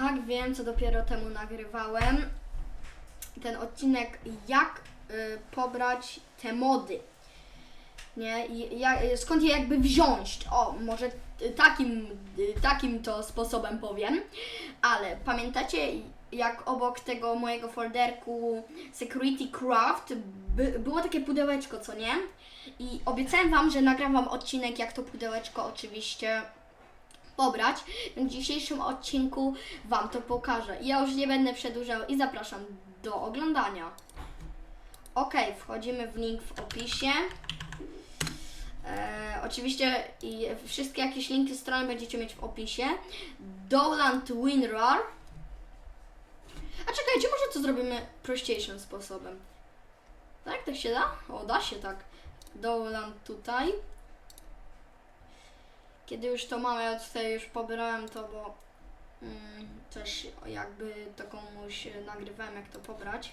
Tak, wiem, co dopiero temu nagrywałem. Ten odcinek, jak y, pobrać te mody. Nie, I jak, skąd je jakby wziąć? O, może y, takim, y, takim to sposobem powiem. Ale pamiętacie, jak obok tego mojego folderku Security Craft by, było takie pudełeczko, co nie? I obiecałem Wam, że nagram Wam odcinek, jak to pudełeczko oczywiście pobrać. W dzisiejszym odcinku Wam to pokażę. Ja już nie będę przedłużał i zapraszam do oglądania. Ok, wchodzimy w link w opisie. E, oczywiście i wszystkie jakieś linki strony będziecie mieć w opisie. Doland WinRAR. A czekajcie, może to zrobimy prościejszym sposobem. Tak, tak się da? O, da się tak. Doland tutaj. Kiedy już to mamy, ja tutaj już pobrałem to, bo mm, też jakby to komuś nagrywałem, jak to pobrać.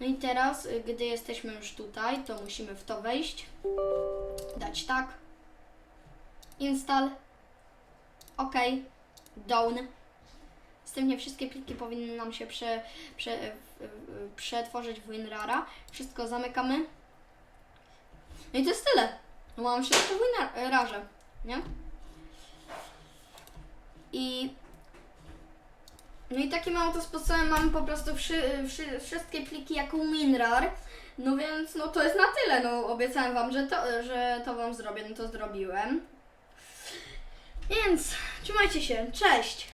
No i teraz, y, gdy jesteśmy już tutaj, to musimy w to wejść. Dać tak. Install. OK. Down. Następnie wszystkie pliki powinny nam się prze, prze, w- przetworzyć w WinRARa. Wszystko zamykamy. No i to jest tyle. No mam wszystko w WinRARze, nie? I no i takim oto sposobem mam po prostu wszy, wszy, wszystkie pliki jako WinRAR. No więc no to jest na tyle. No obiecałem wam, że to, że to wam zrobię, no to zrobiłem. Więc trzymajcie się, cześć!